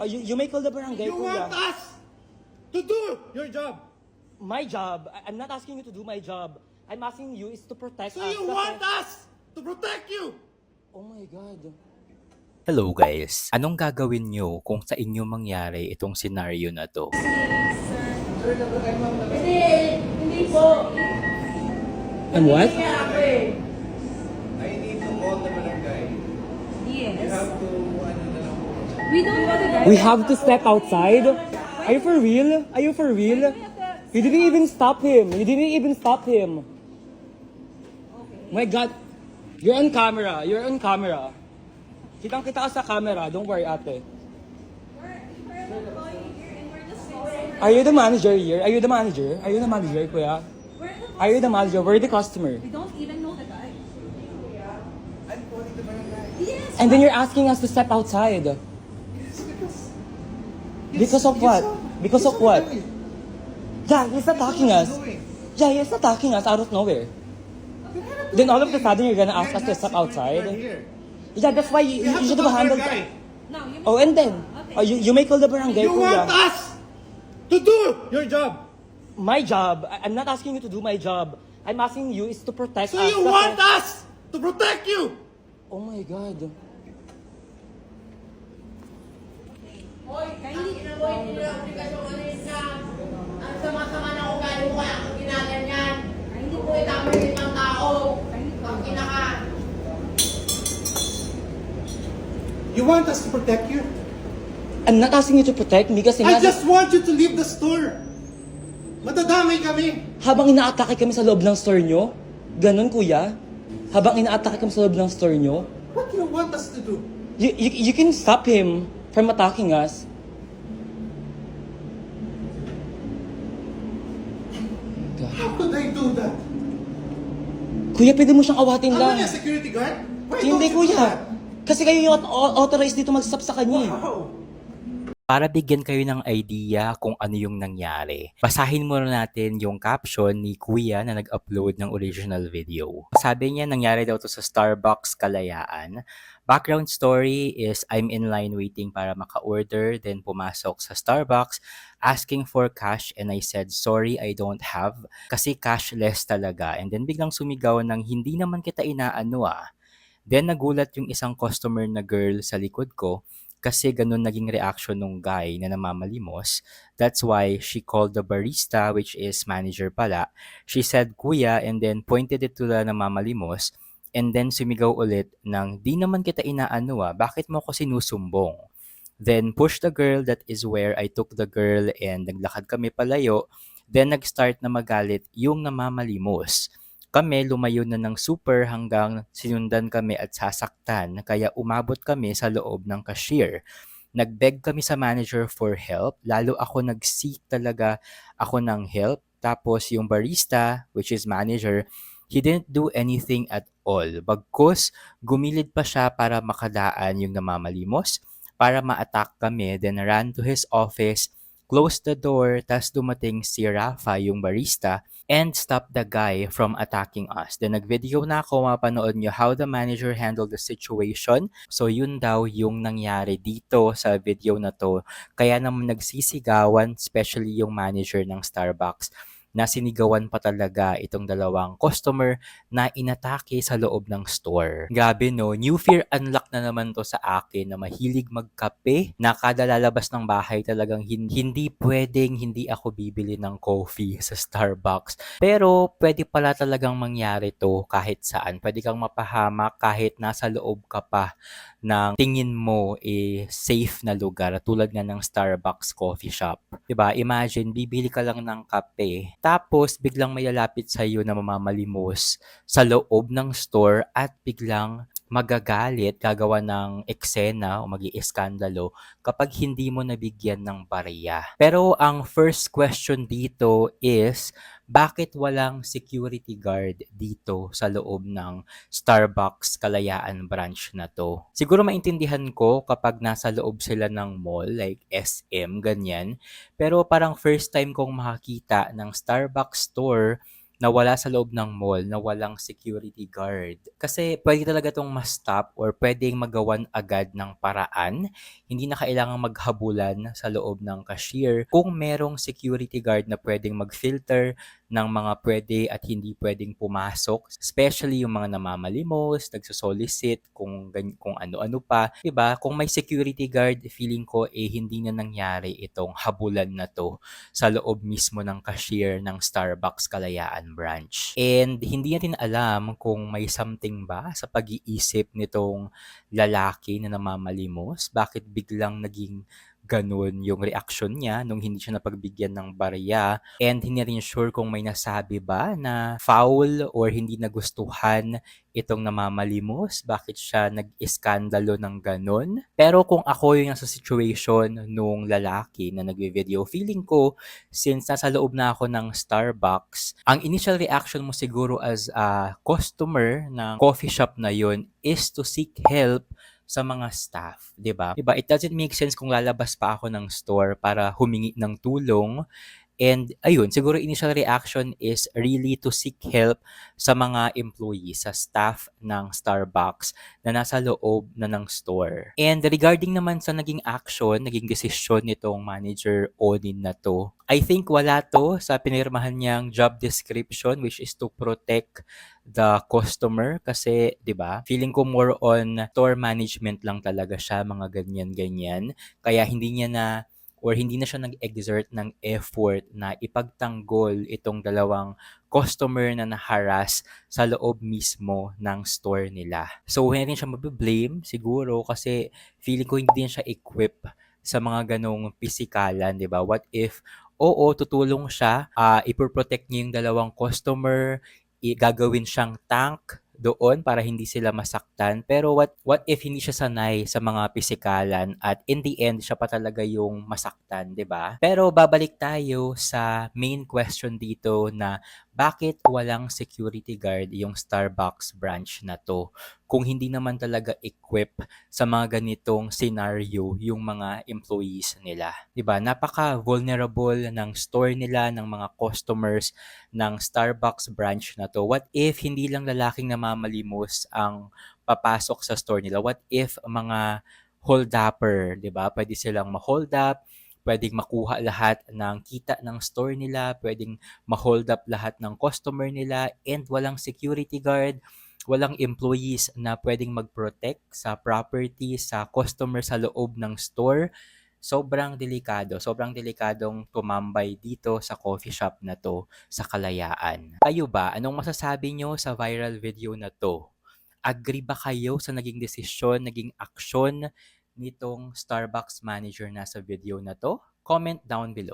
Oh, you, you may call the barangay, You kuya. want us to do your job. My job, I- I'm not asking you to do my job. I'm asking you is to protect So us. you want us to protect you. Oh my God. Hello guys! Anong gagawin nyo kung sa inyo mangyari itong senaryo na to? Hindi, hindi po. And what? Nangyayari. I need to call the barangay. Yes. to, na lang po. We don't. We have to step outside? Are you for real? Are you for real? You didn't even stop him. You didn't even stop him. My God. You're on camera. You're on camera. Kitang kita ka sa camera. Don't worry, ate. Are you the manager here? Are you the manager? Are you the manager, kuya? Are you the manager? We're the customer. We don't even know the guy. I'm calling the barangay. Yes. And then you're asking us to step outside. Because of what? Because of what? Yeah, he's attacking us. Yeah, he's attacking us out of nowhere. Then all of a sudden you're gonna ask us to step outside. Yeah, that's why you, You you should have call handled barangay. No, you Oh, and then, oh, you, you may call the barangay, You want us to do your job. My job, I- I'm not asking you to do my job. I'm asking you is to protect So us. you kasi- want us to protect you. Oh my God. Want us to protect you? I'm not asking you to protect me kasi I nga, just want you to leave the store. Madadamay kami. habang inaatake kami sa loob ng store nyo, ganun kuya, habang inaatake kami sa loob ng store nyo, What do you want us to do? you, you, you can stop him from attacking us. How could I do that? Kuya, pwede mo siyang awatin I'm lang. not a security guard. Why Hindi don't you do kuya. that? Kasi kayo yung au- authorized dito mag-stop sa kanya. eh. Wow. Para bigyan kayo ng idea kung ano yung nangyari, basahin muna natin yung caption ni Kuya na nag-upload ng original video. Sabi niya, nangyari daw to sa Starbucks Kalayaan. Background story is I'm in line waiting para maka-order, then pumasok sa Starbucks asking for cash and I said, sorry, I don't have kasi cashless talaga. And then biglang sumigaw ng hindi naman kita inaano ah. Then nagulat yung isang customer na girl sa likod ko kasi ganun naging reaction nung guy na namamalimos. That's why she called the barista, which is manager pala. She said, kuya, and then pointed it to the namamalimos. And then sumigaw ulit ng, di naman kita inaano ah, bakit mo ako sinusumbong? Then push the girl, that is where I took the girl and naglakad kami palayo. Then nag-start na magalit yung namamalimos kami lumayo na ng super hanggang sinundan kami at sasaktan kaya umabot kami sa loob ng cashier. Nagbeg kami sa manager for help, lalo ako nag-seek talaga ako ng help. Tapos yung barista, which is manager, he didn't do anything at all. Bagkus, gumilid pa siya para makadaan yung namamalimos, para ma-attack kami, then ran to his office, closed the door, tas dumating si Rafa, yung barista, and stop the guy from attacking us. Then nag-video na ako, mapanood nyo how the manager handled the situation. So yun daw yung nangyari dito sa video na to. Kaya naman nagsisigawan, especially yung manager ng Starbucks na sinigawan pa talaga itong dalawang customer na inatake sa loob ng store. Grabe no, new fear unlock na naman to sa akin na mahilig magkape, na kada lalabas ng bahay talagang hin- hindi pwedeng hindi ako bibili ng coffee sa Starbucks. Pero pwede pala talagang mangyari to kahit saan. Pwede kang mapahamak kahit nasa loob ka pa ng tingin mo eh safe na lugar tulad nga ng Starbucks coffee shop. 'Di ba? Imagine bibili ka lang ng kape tapos biglang may lalapit sa iyo na mamamalimos sa loob ng store at biglang magagalit, gagawa ng eksena o mag iskandalo kapag hindi mo nabigyan ng barya. Pero ang first question dito is, bakit walang security guard dito sa loob ng Starbucks Kalayaan branch na to? Siguro maintindihan ko kapag nasa loob sila ng mall like SM, ganyan. Pero parang first time kong makakita ng Starbucks store na wala sa loob ng mall na walang security guard. Kasi pwede talaga itong ma-stop or pwedeng magawan agad ng paraan. Hindi na kailangang maghabulan sa loob ng cashier kung merong security guard na pwedeng mag-filter ng mga pwede at hindi pwedeng pumasok, especially yung mga namamalimos, nagsosolicit, kung, kung ano-ano pa. 'Di ba Kung may security guard, feeling ko eh hindi na nangyari itong habulan na to sa loob mismo ng cashier ng Starbucks Kalayaan branch. And hindi natin alam kung may something ba sa pag-iisip nitong lalaki na namamalimos, bakit biglang naging ganun yung reaksyon niya nung hindi siya napagbigyan ng barya and hindi rin sure kung may nasabi ba na foul or hindi nagustuhan itong namamalimos, bakit siya nag-iskandalo ng ganun. Pero kung ako yung nasa situation nung lalaki na nagve-video, feeling ko, since nasa loob na ako ng Starbucks, ang initial reaction mo siguro as a customer ng coffee shop na yun is to seek help sa mga staff, 'di ba? 'Di ba? It doesn't make sense kung lalabas pa ako ng store para humingi ng tulong. And ayun, siguro initial reaction is really to seek help sa mga employees, sa staff ng Starbucks na nasa loob na ng store. And regarding naman sa naging action, naging desisyon nitong manager Onin na to, I think wala to sa pinirmahan niyang job description which is to protect the customer kasi 'di ba? Feeling ko more on store management lang talaga siya, mga ganyan-ganyan. Kaya hindi niya na or hindi na siya nag-exert ng effort na ipagtanggol itong dalawang customer na na-harass sa loob mismo ng store nila. So, hindi siya mabiblame siguro kasi feeling ko hindi siya equip sa mga ganong pisikalan, di ba? What if, oo, tutulong siya, uh, ipoprotect niya yung dalawang customer, gagawin siyang tank doon para hindi sila masaktan. Pero what what if hindi siya sanay sa mga pisikalan at in the end siya pa talaga yung masaktan, 'di ba? Pero babalik tayo sa main question dito na bakit walang security guard yung Starbucks branch na to? Kung hindi naman talaga equip sa mga ganitong scenario yung mga employees nila. 'Di ba? Napaka-vulnerable ng store nila, ng mga customers ng Starbucks branch na to. What if hindi lang lalaking namamalimos ang papasok sa store nila? What if mga hold-upper, 'di ba? Pwede silang ma-hold up, pwedeng makuha lahat ng kita ng store nila, pwedeng ma-hold up lahat ng customer nila and walang security guard, walang employees na pwedeng mag-protect sa property, sa customer sa loob ng store. Sobrang delikado, sobrang delikadong tumambay dito sa coffee shop na to sa Kalayaan. Kayo ba, anong masasabi nyo sa viral video na to? Agree ba kayo sa naging desisyon, naging aksyon nitong Starbucks manager na sa video na to? Comment down below.